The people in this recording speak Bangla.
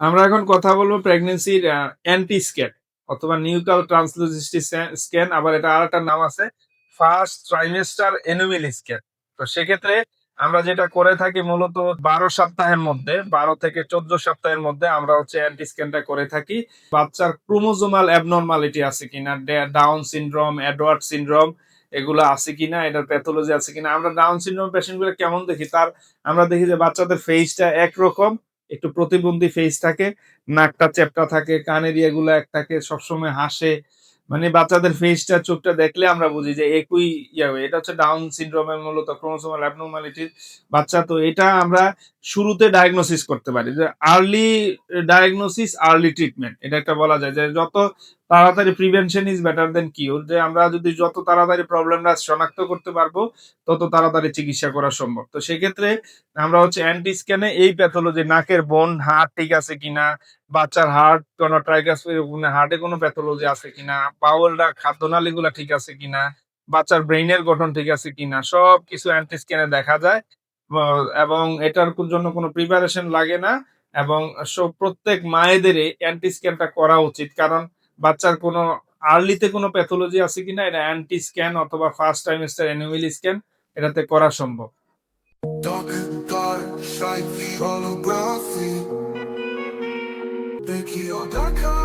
আমরা এখন কথা বলব প্রেগন্যান্সির অ্যান্টি স্ক্যান অথবা নিউকাল ট্রান্সলুসিস্টি স্ক্যান আবার এটা আর একটা নাম আছে ফার্স্ট ট্রাইমেস্টার এনুমিল স্ক্যান তো সেক্ষেত্রে আমরা যেটা করে থাকি মূলত বারো সপ্তাহের মধ্যে, বারো থেকে চোদ্দ সপ্তাহের মধ্যে আমরা হচ্ছে অ্যান্টি স্ক্যানটা করে থাকি। বাচ্চার ক্রোমোজোমাল অ্যাবনর্মালিটি আছে কিনা ডাউন সিনড্রোম অ্যাডওয়ার্ড সিনড্রোম এগুলো আছে কিনা, এটার প্যাথোলজি আছে কিনা। আমরা ডাউন সিনড্রোম পেশেন্টগুলো কেমন দেখি? তার, আমরা দেখি যে বাচ্চাদের ফেসটা একরকম একটু প্রতিবন্ধী ফেস থাকে, নাকটা চ্যাপটা থাকে কানের ইয়েগুলো এক থাকে, সবসময় হাসে মানে বাচ্চাদের ফেসটা চোখটা দেখলে আমরা বুঝি যে একই ইয়ে। এটা হচ্ছে ডাউন সিনড্রোমের মূলত ক্রোমোসোমাল অ্যাবনর্মালিটির বাচ্চা তো এটা আমরা শুরুতে ডায়াগনোসিস করতে পারি, যে আর্লি ডায়াগনোসিস আর্লি ট্রিটমেন্ট এটা একটা বলা যায়, যে যত তাড়াতাড়ি prevention is better than cure যে আমরা যদি যত তাড়াতাড়ি প্রবলেমটা শনাক্ত করতে পারব, তত তাড়াতাড়ি চিকিৎসা করা সম্ভব। তো সেক্ষেত্রে আমরা হচ্ছে অ্যান্টি স্ক্যানে এই প্যাথোলজি নাকের বোন হাড় ঠিক আছে কিনা, বাচ্চার হার্ট কোনো ট্রাইগাস হার্টে কোনো প্যাথোলজি আছে কিনা বাউলটা খাদ্যনালী গুলা ঠিক আছে কিনা, বাচ্চার ব্রেইনের গঠন ঠিক আছে কিনা সব কিছু অ্যান্টি স্ক্যানে দেখা যায়। এবং এটার জন্য কোনো প্রিপারেশন লাগে না, এবং প্রত্যেক মায়েদেরই অ্যান্টি স্ক্যানটা করা উচিত। কারণ বাচ্চার কোনো আর্লিতে কোনো প্যাথোলজি আছে কিনা, এটা অ্যান্টি স্ক্যান অথবা ফার্স্ট টাইমেস্টার অ্যানুয়াল স্ক্যান এটাতে করা সম্ভব। Dark and